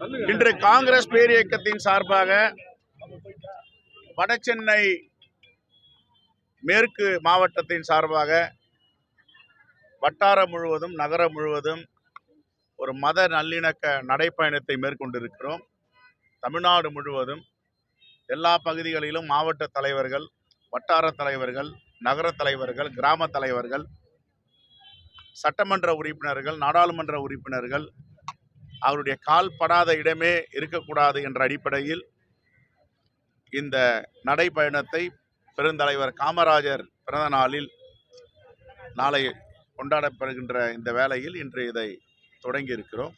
இன்று காங்கிரஸ் பேரியக்கத்தின் சார்பாக வடசென்னை மேற்கு மாவட்டத்தின் சார்பாக வட்டாரம் முழுவதும் நகரம் முழுவதும் ஒரு மத நல்லிணக்க நடைப்பயணத்தை மேற்கொண்டிருக்கிறோம். தமிழ்நாடு முழுவதும் எல்லா பகுதிகளிலும் மாவட்ட தலைவர்கள் வட்டார தலைவர்கள் நகர தலைவர்கள் கிராம தலைவர்கள் சட்டமன்ற உறுப்பினர்கள் நாடாளுமன்ற உறுப்பினர்கள் அவருடைய கால் படாத இடமே இருக்கக்கூடாது என்ற அடிப்படையில் இந்த நடைப்பயணத்தை பெருந்தலைவர் காமராஜர் பிறந்த நாளில் நாளை கொண்டாடப்படுகின்ற இந்த வேளையில் இன்று இதை தொடங்கி இருக்கிறோம்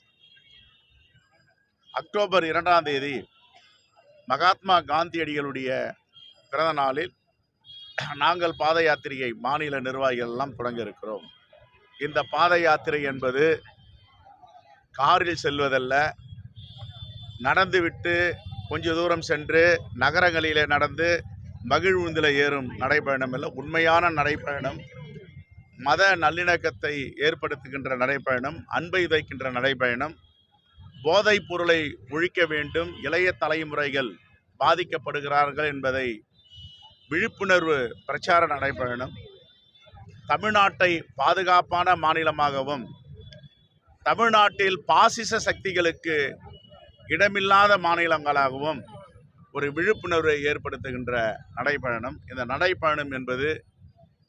அக்டோபர் இரண்டாம் தேதி மகாத்மா காந்தியடிகளுடைய பிறந்த நாளில் நாங்கள் பாத யாத்திரையை மாநில நிர்வாகிகள் எல்லாம் தொடங்க இருக்கிறோம். இந்த பாத யாத்திரை என்பது காரில் செல்வதல்ல. நடந்துவிட்டு கொஞ்ச தூரம் சென்று நகரங்களிலே நடந்து மகிழ்வுந்தில் ஏறும் நடைப்பயணம் இல்லை உண்மையான நடைப்பயணம். மத நல்லிணக்கத்தை ஏற்படுத்துகின்ற நடைப்பயணம் அன்பை வைக்கின்ற நடைப்பயணம். போதைப் பொருளை ஒழிக்க வேண்டும் இளைய தலைமுறைகள் பாதிக்கப்படுகிறார்கள் என்பதை விழிப்புணர்வு பிரச்சார நடைப்பயணம். தமிழ்நாட்டை பாதுகாப்பான மாநிலமாகவும் தமிழ்நாட்டில் பாசிச சக்திகளுக்கு இடமில்லாத மாநிலங்களாகவும் ஒரு விழிப்புணர்வை ஏற்படுத்துகின்ற நடைப்பயணம் இந்த நடைப்பயணம் என்பது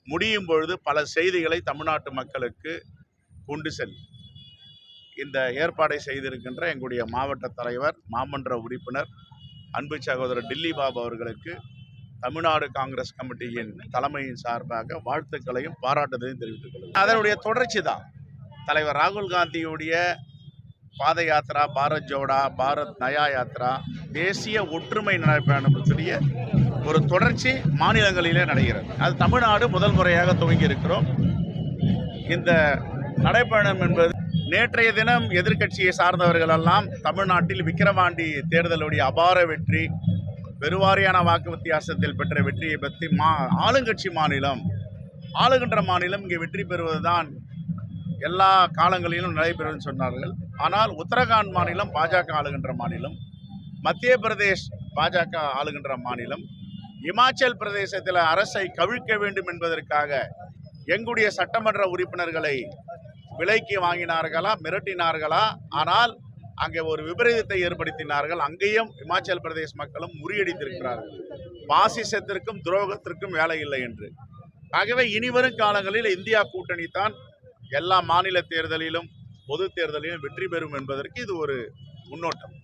முடியும் பொழுது பல செய்திகளை தமிழ்நாட்டு மக்களுக்கு கொண்டு செல்லும் இந்த ஏற்பாடை செய்திருக்கின்ற எங்களுடைய மாவட்ட தலைவர் மாமன்ற உறுப்பினர் அன்பு சகோதரர் டில்லி பாபு அவர்களுக்கு தமிழ்நாடு காங்கிரஸ் கமிட்டியின் தலைமையின் சார்பாக வாழ்த்துக்களையும் பாராட்டுதலையும் தெரிவித்துக் கொள்கிறேன். அதனுடைய தொடர்ச்சி தான். தலைவர் ராகுல் காந்தியுடைய பாத யாத்ரா பாரத் ஜோடா பாரத் நயா யாத்ரா தேசிய ஒற்றுமை நடைபெறக்கூடிய ஒரு தொடர்ச்சி மாநிலங்களிலே நடைகிறது அது தமிழ்நாடு முதல் முறையாக துவங்கி இருக்கிறோம். இந்த நடைப்பயணம் என்பது நேற்றைய தினம் எதிர்க்கட்சியை சார்ந்தவர்களெல்லாம் தமிழ்நாட்டில் விக்கிரவாண்டி தேர்தலுடைய அபார வெற்றி பெருவாரியான வாக்கு வித்தியாசத்தில் பெற்ற வெற்றியை பற்றி மா ஆளுங்கட்சி மாநிலம் ஆளுகின்ற மாநிலம் இங்கே வெற்றி பெறுவதுதான் எல்லா காலங்களிலும் நடைபெறும் சொன்னார்கள். ஆனால் உத்தரகாண்ட் மாநிலம் பாஜக ஆளுகின்ற மாநிலம் மத்திய பிரதேஷ் பாஜக ஆளுகின்ற மாநிலம் இமாச்சல் பிரதேசத்தில் அரசை கவிழ்க்க வேண்டும் என்பதற்காக எங்களுடைய சட்டமன்ற உறுப்பினர்களை விலைக்கு வாங்கினார்களா மிரட்டினார்களா? ஆனால் அங்கே ஒரு விபரீதத்தை ஏற்படுத்தினார்கள். அங்கேயும் இமாச்சல் பிரதேஷ் மக்களும் முறியடித்திருக்கிறார்கள். பாசிசத்திற்கும் துரோகத்திற்கும் வேலை இல்லை என்று. ஆகவே இனிவரும் காலங்களில் இந்தியா கூட்டணி தான் எல்லா மாநில தேர்தலிலும் பொது தேர்தலிலும் வெற்றி பெறும் என்பதற்கு இது ஒரு முன்னோட்டம்.